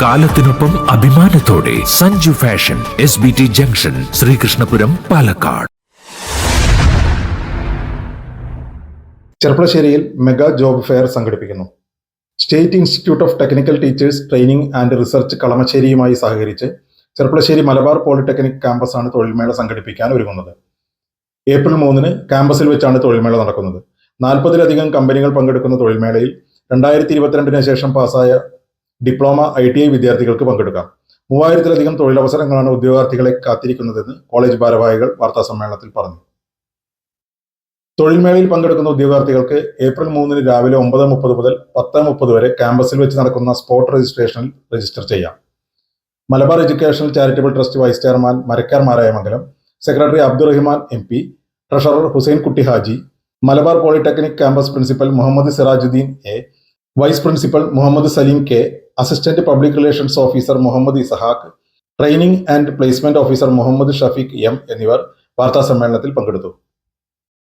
കാലത്തിനൊപ്പം അഭിമാനത്തോടെ Sanju fashion S B T junction Sreekrishnapuram Palakkad. ചെർപ്പളശ്ശേരിയിൽ mega job fair സംഘടിപ്പിക്കുന്നു. State institute of technical teachers training and research കളമശ്ശേരിയുമായി സഹകരിച്ച് Cherpulassery Malabar polytechnic ക്യാമ്പസാണ് തൊഴിൽമേള സംഘടിപ്പിക്കാൻ ഒരുങ്ങുന്നത്. ഏപ്രിൽ മൂന്നിന് ക്യാമ്പസിൽ വെച്ചാണ് തൊഴിൽമേള നടക്കുന്നത്. നാൽപ്പതിലധികം കമ്പനികൾ പങ്കെടുക്കുന്ന തൊഴിൽമേളയിൽ രണ്ടായിരത്തി ഇരുപത്തിരണ്ടിന് ശേഷം പാസ്സായ ഡിപ്ലോമ ഐ ടി ഐ വിദ്യാർത്ഥികൾക്ക് പങ്കെടുക്കാം. മൂവായിരത്തിലധികം തൊഴിലവസരങ്ങളാണ് ഉദ്യോഗാർത്ഥികളെ കാത്തിരിക്കുന്നതെന്ന് കോളേജ് ഭാരവാഹികൾ വാർത്താ സമ്മേളനത്തിൽ പറഞ്ഞു. തൊഴിൽമേളയിൽ പങ്കെടുക്കുന്ന ഉദ്യോഗാർത്ഥികൾക്ക് ഏപ്രിൽ മൂന്നിന് രാവിലെ ഒമ്പത് മുപ്പത് മുതൽ പത്ത് മുപ്പത് വരെ ക്യാമ്പസിൽ വെച്ച് നടക്കുന്ന സ്പോട്ട് രജിസ്ട്രേഷനിൽ രജിസ്റ്റർ ചെയ്യാം. Malabar educational charitable trust vice chairman Marakkar Marayamangalam secretary Abdurahiman M P treasurer Hussain Kutty Haji Malabar polytechnic campus principal Muhammed Sirajudheen A vice principal Muhammed Saleem K assistant public relations officer Muhammed Isahaq training and placement officer Muhammed Shafeeq M എന്നിവർ വാർത്താ സമ്മേളനത്തിൽ പങ്കെടുത്തു.